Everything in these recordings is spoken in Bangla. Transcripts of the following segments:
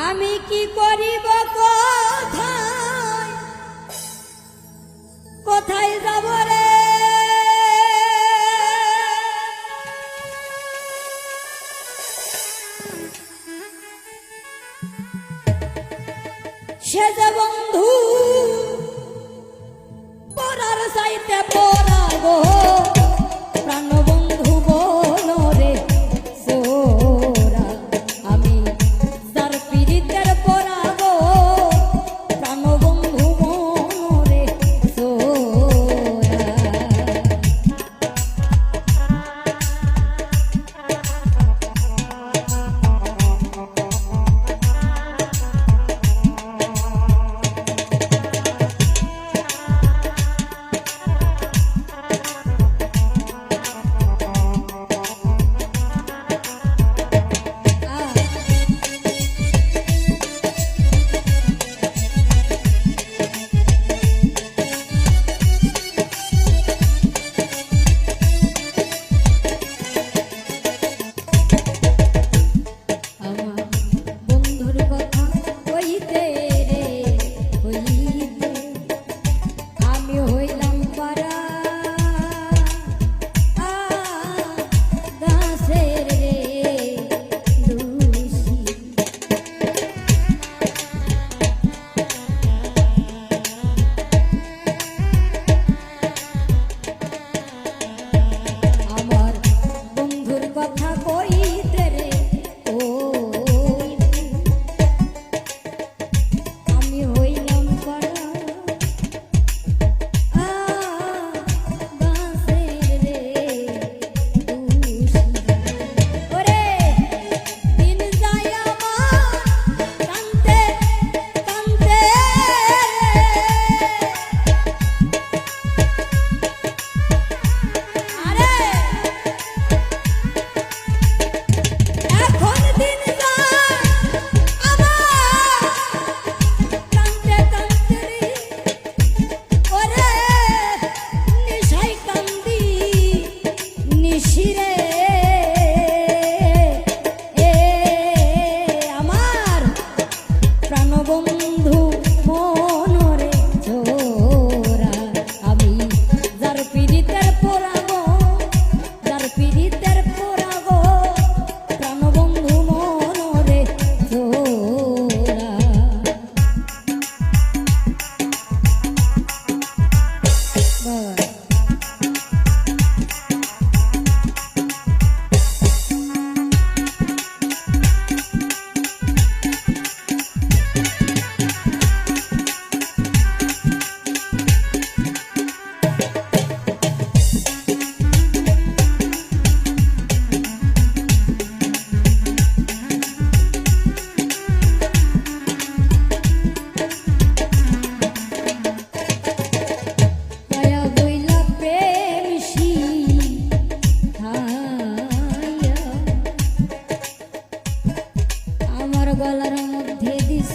আমি কি করিব কোথায়? কোথায় যাব রে? সে যে বন্ধু পরার সাইতে পরা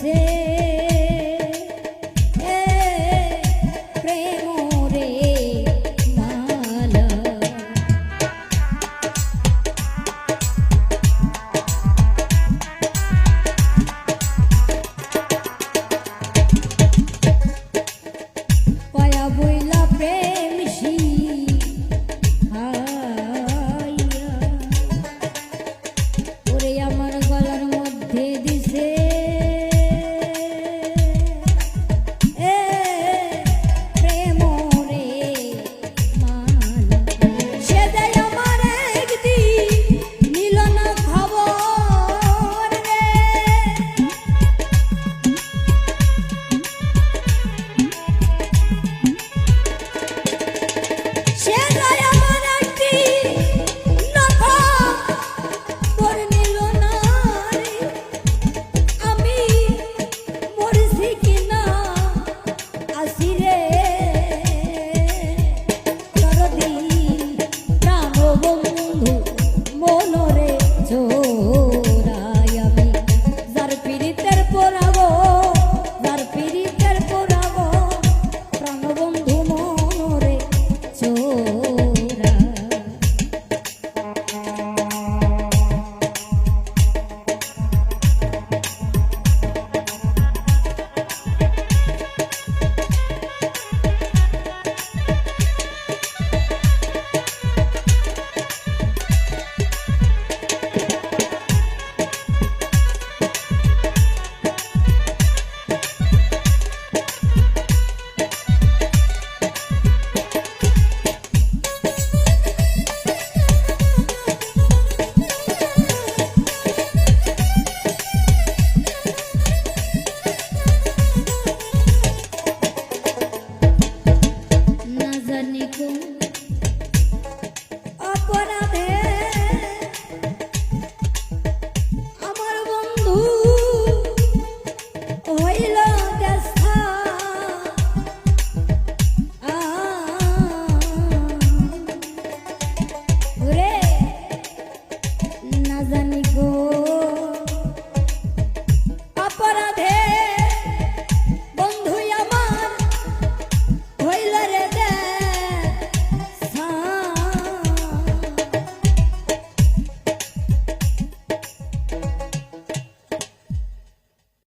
ser.